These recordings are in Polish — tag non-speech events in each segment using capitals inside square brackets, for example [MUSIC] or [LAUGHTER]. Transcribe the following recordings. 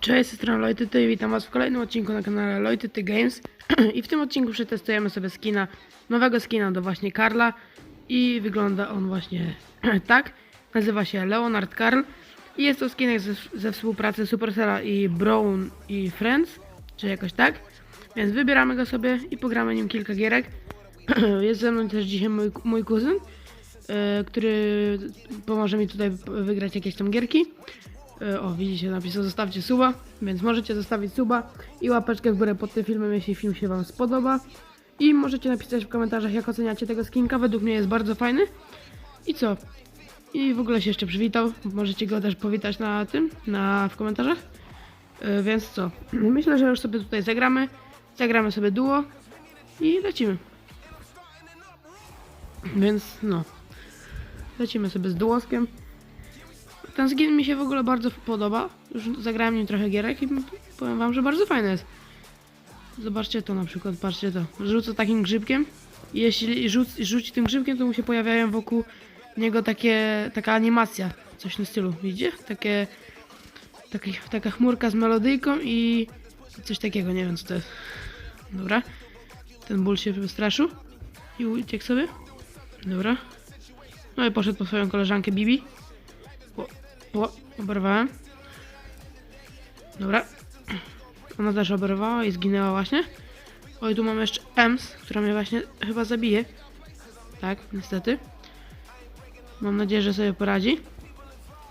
Cześć, z strony Lojtyty i witam was w kolejnym odcinku na kanale Lojtyty Games. [CLEARS THROAT] I w tym odcinku przetestujemy sobie skina, nowego skina do właśnie Karla. I wygląda on właśnie [CLEARS THROAT] tak, nazywa się Leonard Karl. I jest to skinek ze, ze współpracy Supercella i Brown i Friends, czy jakoś tak, więc wybieramy go sobie i pogramy nim kilka gierek. [CLEARS THROAT] jest ze mną też dzisiaj mój, mój kuzyn, e, który pomoże mi tutaj wygrać jakieś tam gierki. E, O, widzicie, napisał zostawcie suba, więc możecie zostawić suba i łapeczkę w górę pod tym filmem, jeśli film się Wam spodoba. I możecie napisać w komentarzach, jak oceniacie tego skinka. Według mnie jest bardzo fajny. I co? I w ogóle się jeszcze przywitał. Możecie go też powitać na tym, na, w komentarzach. E, Więc co? [CLEARS THROAT] Myślę, że już sobie tutaj zagramy. Zagramy sobie duo i lecimy. Więc no. Lecimy sobie z duoskiem. Ten skin mi się w ogóle bardzo podoba. Już zagrałem nim trochę gierek i powiem wam, że bardzo fajny jest. Zobaczcie to na przykład, patrzcie to. Rzucę takim grzybkiem i jeśli rzuc, rzuci tym grzybkiem, to mu się pojawiają wokół niego takie, taka animacja. Coś na stylu, widzicie? Takie, takie, taka chmurka z melodyjką i coś takiego, nie wiem co to jest. Dobra. Ten ból się wystraszył i uciekł sobie. Dobra. No i poszedł po swoją koleżankę Bibi. O, oberwałem. Dobra. Ona też oberwała i zginęła właśnie. Oj, tu mam jeszcze Ems, która mnie właśnie chyba zabije. Tak, niestety. Mam nadzieję, że sobie poradzi.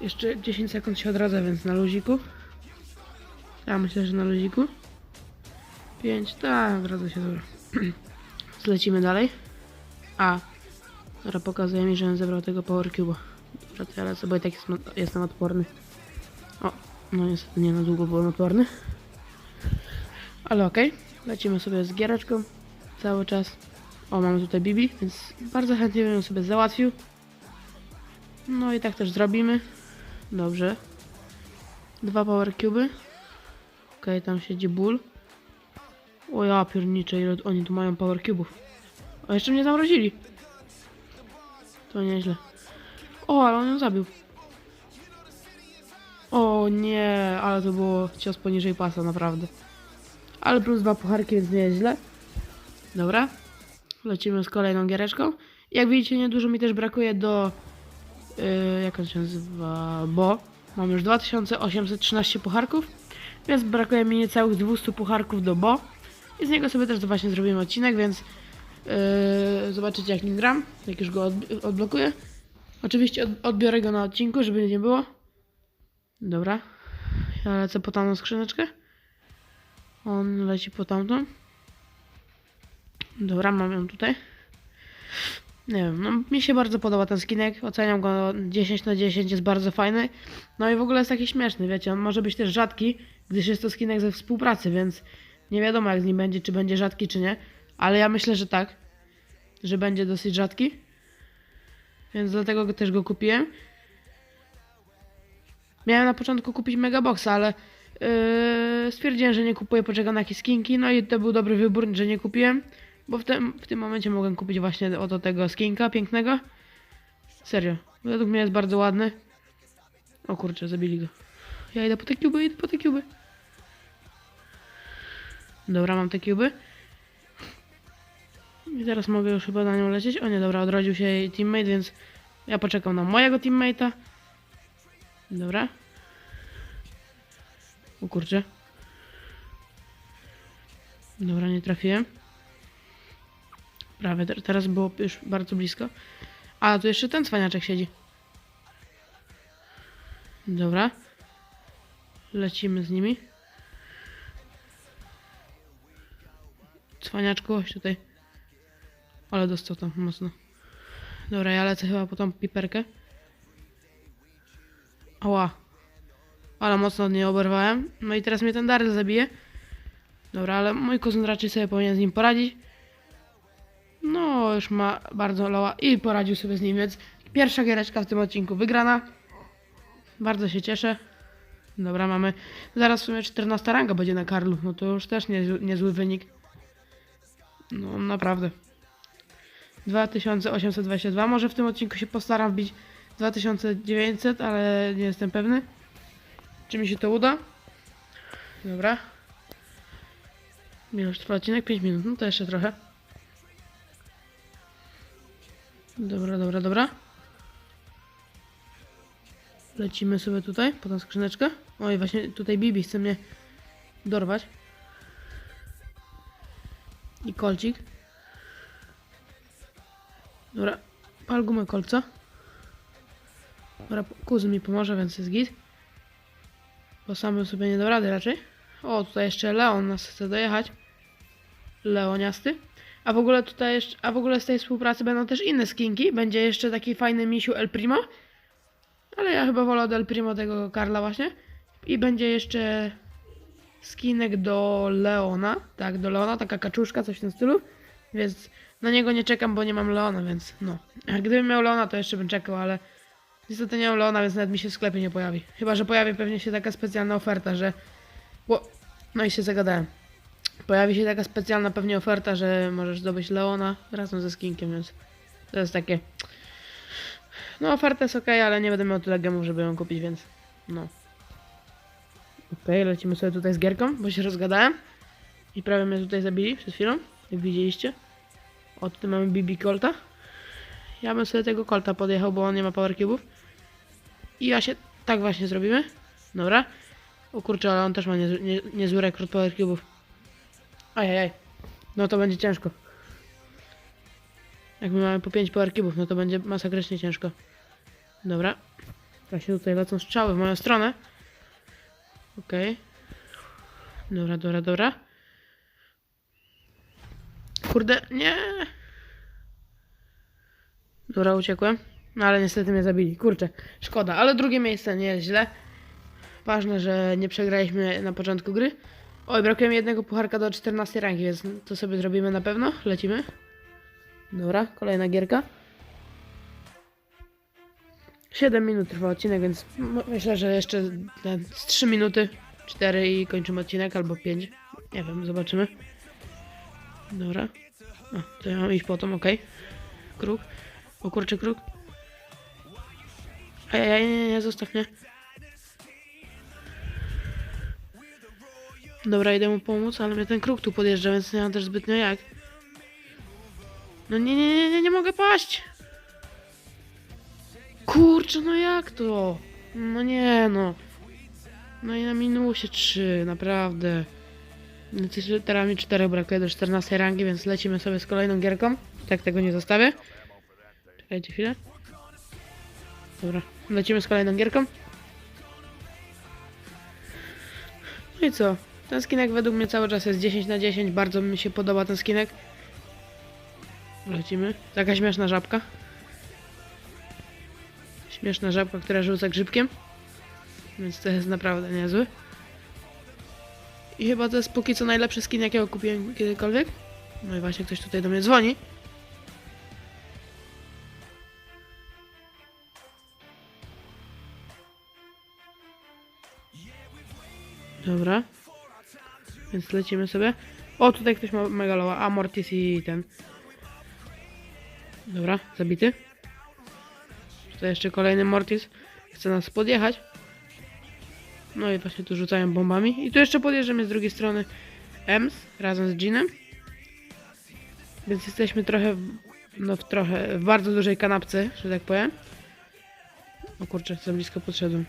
Jeszcze 10 sekund się odradza, więc na luziku. Ja myślę, że na luziku. 5, tak, odradza się, dobra. [CLEARS THROAT] Zlecimy dalej. A, dobra, pokazuje mi, że zebrał tego Power Cube'a. Ja lecę, bo tak jestem, jestem odporny. O, no niestety nie na długo byłem odporny. Ale okej, lecimy sobie z giereczką cały czas. O, mamy tutaj Bibi, więc bardzo chętnie bym ją sobie załatwił. No i tak też zrobimy. Dobrze. Dwa Power Cube'y. Okej, tam siedzi ból. O ja pierniczę, ile oni tu mają Power Cube'ów. O, jeszcze mnie zamrozili. To nieźle. O, ale on ją zabił. O nie, ale to było cios poniżej pasa, naprawdę. Ale plus dwa pucharki, więc nie jest źle. Dobra. Lecimy z kolejną giereczką. Jak widzicie, niedużo mi też brakuje do... Yy, jak on się nazywa? Bo. Mam już 2813 pucharków. Więc brakuje mi niecałych 200 pucharków do Bo. I z niego sobie też właśnie zrobimy odcinek, więc... Yy, zobaczycie jak nim gram, jak już go odb- odblokuję. Oczywiście od, odbiorę go na odcinku, żeby nie było. Dobra. Ja lecę po tamtą skrzyneczkę. On leci po tamtą. Dobra, mam ją tutaj. Nie wiem, no mi się bardzo podoba ten skinek. Oceniam go 10 na 10, jest bardzo fajny. No i w ogóle jest taki śmieszny, wiecie, on może być też rzadki, gdyż jest to skinek ze współpracy, więc nie wiadomo jak z nim będzie, czy będzie rzadki, czy nie. Ale ja myślę, że tak. Że będzie dosyć rzadki. Więc dlatego go też go kupiłem. Miałem na początku kupić Megaboxa, ale yy, stwierdziłem, że nie kupuję, poczekam na jakieś skinki. No i to był dobry wybór, że nie kupiłem. Bo w tym, w tym momencie mogłem kupić właśnie oto tego skinka pięknego. Serio. Według mnie jest bardzo ładny. O kurczę, zabili go. Ja idę po te kuby, idę po te kuby. Dobra, mam te kuby. I teraz mogę już chyba na nią lecieć. O nie, dobra, odrodził się jej teammate, więc ja poczekam na mojego teammate'a. Dobra. O kurczę. Dobra, nie trafiłem. Prawie, te- teraz było już bardzo blisko. A, tu jeszcze ten cwaniaczek siedzi. Dobra. Lecimy z nimi. Cwaniaczku, chodź tutaj. Ale dostał tam mocno. Dobra, ja lecę chyba po tą piperkę. Ała. Ale mocno od niej oberwałem. No i teraz mnie ten Daryl zabije. Dobra, ale mój kuzyn raczej sobie powinien z nim poradzić. No, już ma bardzo loła i poradził sobie z nim, więc pierwsza giereczka w tym odcinku wygrana. Bardzo się cieszę. Dobra, mamy. Zaraz w sumie 14 ranga będzie na Karlu. No to już też niezły, niezły wynik. No, naprawdę. 2822. Może w tym odcinku się postaram wbić 2900, ale nie jestem pewny, czy mi się to uda. Dobra. Już trwa odcinek? 5 minut. No to jeszcze trochę. Dobra, dobra, dobra. Lecimy sobie tutaj, po tą skrzyneczkę. Oj, właśnie tutaj Bibi chce mnie dorwać. I kolcik. Dobra, pal gumę kolca. Dobra, kuzyn mi pomoże, więc jest git. Bo sam bym sobie nie dał rady raczej. O, tutaj jeszcze Leon nas chce dojechać. Leoniasty. A w ogóle tutaj jeszcze, a w ogóle z tej współpracy będą też inne skinki. Będzie jeszcze taki fajny misiu El Primo. Ale ja chyba wolę od El Primo tego Karla właśnie. I będzie jeszcze skinek do Leona. Tak, do Leona, taka kaczuszka, coś w tym stylu. Więc na niego nie czekam, bo nie mam Leona, więc no. Gdybym miał Leona, to jeszcze bym czekał, ale niestety nie mam Leona, więc nawet mi się w sklepie nie pojawi. Chyba, że pojawi pewnie się taka specjalna oferta, że... No i się zagadałem. Pojawi się taka specjalna pewnie oferta, że możesz zdobyć Leona razem ze skinkiem, więc to jest takie... No oferta jest ok, ale nie będę miał tyle gemów, żeby ją kupić, więc no. Okej, lecimy sobie tutaj z gierką, bo się rozgadałem. I prawie mnie tutaj zabili przed chwilą, jak widzieliście. O, tutaj mamy BB Colta. Ja bym sobie tego Colta podjechał, bo on nie ma power cube'ów. I ja się tak właśnie zrobimy. Dobra. O kurczę, ale on też ma niezły, nie, niezły rekord power cube'ów. Ajajaj. No to będzie ciężko. Jak my mamy po 5 power cube'ów, no to będzie masakrycznie ciężko. Dobra. Właśnie tutaj lecą strzały w moją stronę. Okej. Dobra, dobra, dobra. Kurde, nie. Dobra, uciekłem. No ale niestety mnie zabili. Kurczę, szkoda. Ale drugie miejsce nie jest źle. Ważne, że nie przegraliśmy na początku gry. Oj, brakuje mi jednego pucharka do 14 rangi, więc to sobie zrobimy na pewno. Lecimy. Dobra, kolejna gierka. 7 minut trwa odcinek, więc myślę, że jeszcze z 3 minuty, 4 i kończymy odcinek, albo 5. Nie wiem, zobaczymy. Dobra. O, to ja mam iść po tym, okej. Kruk. O kurczę, kruk. Ej, nie, nie, nie, zostaw mnie. Dobra, idę mu pomóc, ale mnie ten kruk tu podjeżdża, więc nie mam też zbytnio jak. No nie, nie, nie, nie, nie mogę paść! Kurczę, no jak to? No nie, no. No i na minusie 3, naprawdę. Jeszcze Teraz mi 4 brakuje do 14 rangi, więc lecimy sobie z kolejną gierką. Tak tego nie zostawię. Czekajcie chwilę. Dobra, lecimy z kolejną gierką. No i co? Ten skinek według mnie cały czas jest 10 na 10. Bardzo mi się podoba ten skinek. Lecimy. Taka śmieszna żabka. Śmieszna żabka, która rzuca grzybkiem. Więc to jest naprawdę niezły. I chyba to jest póki co najlepszy skin, jakiego kupiłem kiedykolwiek. No i właśnie ktoś tutaj do mnie dzwoni. Dobra. Więc lecimy sobie. O, tutaj ktoś ma megaloła. A, Mortis i ten. Dobra, zabity. Tutaj jeszcze kolejny Mortis. Chce nas podjechać. No i właśnie tu rzucają bombami. I tu jeszcze podjeżdżamy z drugiej strony Ems razem z Jeanem. Więc jesteśmy trochę, w- no w trochę, w bardzo dużej kanapce, że tak powiem. O kurczę, za blisko podszedłem.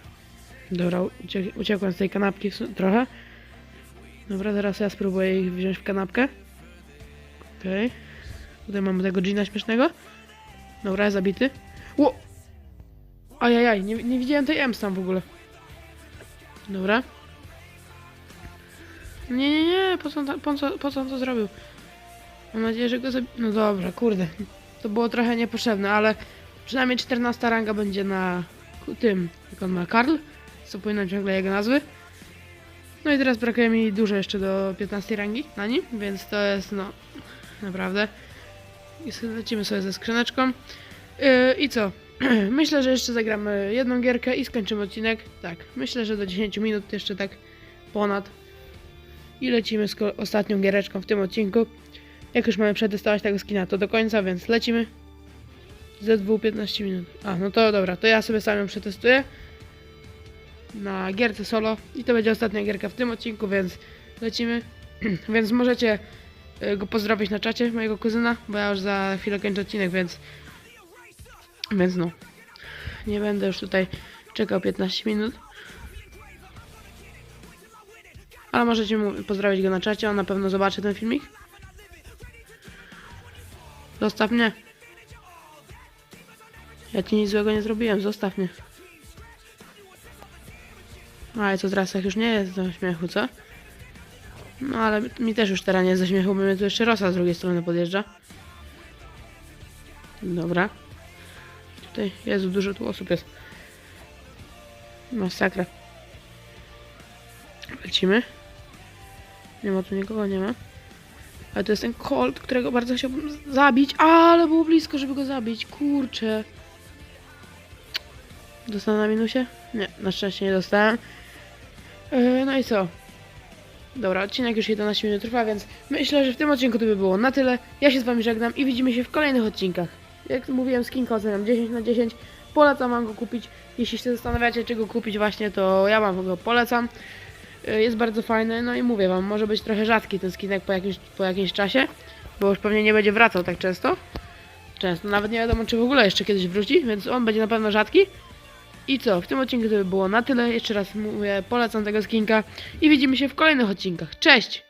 Dobra, uciek uciekłem z tej kanapki trochę. Dobra, teraz ja spróbuję ich wziąć w kanapkę. Okej. Tutaj mamy tego Gina śmiesznego. Dobra, zabity. Ło! Ajajaj, nie, nie widziałem tej Ems tam w ogóle. Dobra. Nie, nie, nie, po co, on po co, po co on to zrobił? Mam nadzieję, że go zabi... No dobra, kurde. To było trochę niepotrzebne, ale przynajmniej 14 ranga będzie na tym, jak on ma, Karl. Co powinno ciągle jego nazwy. No i teraz brakuje mi dużo jeszcze do 15 rangi na nim, więc to jest no naprawdę. I lecimy sobie ze skrzyneczką. Yy, I co? [CLEARS THROAT] myślę, że jeszcze zagramy jedną gierkę i skończymy odcinek. Tak, myślę, że do 10 minut jeszcze tak ponad. I lecimy z ostatnią giereczką w tym odcinku. Jak już mamy przetestować tego skina, to do końca, więc lecimy. ZW 15 minut. A, no to dobra, to ja sobie sam ją przetestuję. na gierce solo i to będzie ostatnia gierka w tym odcinku, więc lecimy. [CLEARS THROAT] więc możecie y, go pozdrowić na czacie, mojego kuzyna, bo ja już za chwilę kończę odcinek, więc więc no. Nie będę już tutaj czekał 15 minut. Ale możecie mu pozdrowić go na czacie, on na pewno zobaczy ten filmik. Zostaw mnie. Ja ci nic złego nie zrobiłem, zostaw mnie. Ale co teraz jak już nie jest do śmiechu, co? No ale mi też już teraz nie jest do śmiechu, bo mnie tu jeszcze Rosa z drugiej strony podjeżdża. Dobra. Tutaj, Jezu, dużo tu osób jest. Masakra. Lecimy. Nie ma tu nikogo, nie ma. Ale to jest ten Colt, którego bardzo chciałbym zabić. Ale było blisko, żeby go zabić. Kurczę. Dostanę na minusie? Nie, na szczęście nie dostałem. Yy, no i co? Dobra, odcinek już 11 minut trwa, więc myślę, że w tym odcinku to by było na tyle. Ja się z wami żegnam i widzimy się w kolejnych odcinkach. Jak mówiłem, skinka oceniam 10 na 10. Polecam wam go kupić. Jeśli się zastanawiacie, czego kupić właśnie, to ja wam go polecam. Y, Jest bardzo fajny, no i mówię wam, może być trochę rzadki ten skinek po jakimś, po jakimś czasie, bo już pewnie nie będzie wracał tak często. Często, nawet nie wiadomo, czy w ogóle jeszcze kiedyś wróci, więc on będzie na pewno rzadki. I co, w tym odcinku to by było na tyle. Jeszcze raz mówię, polecam tego skinka i widzimy się w kolejnych odcinkach. Cześć!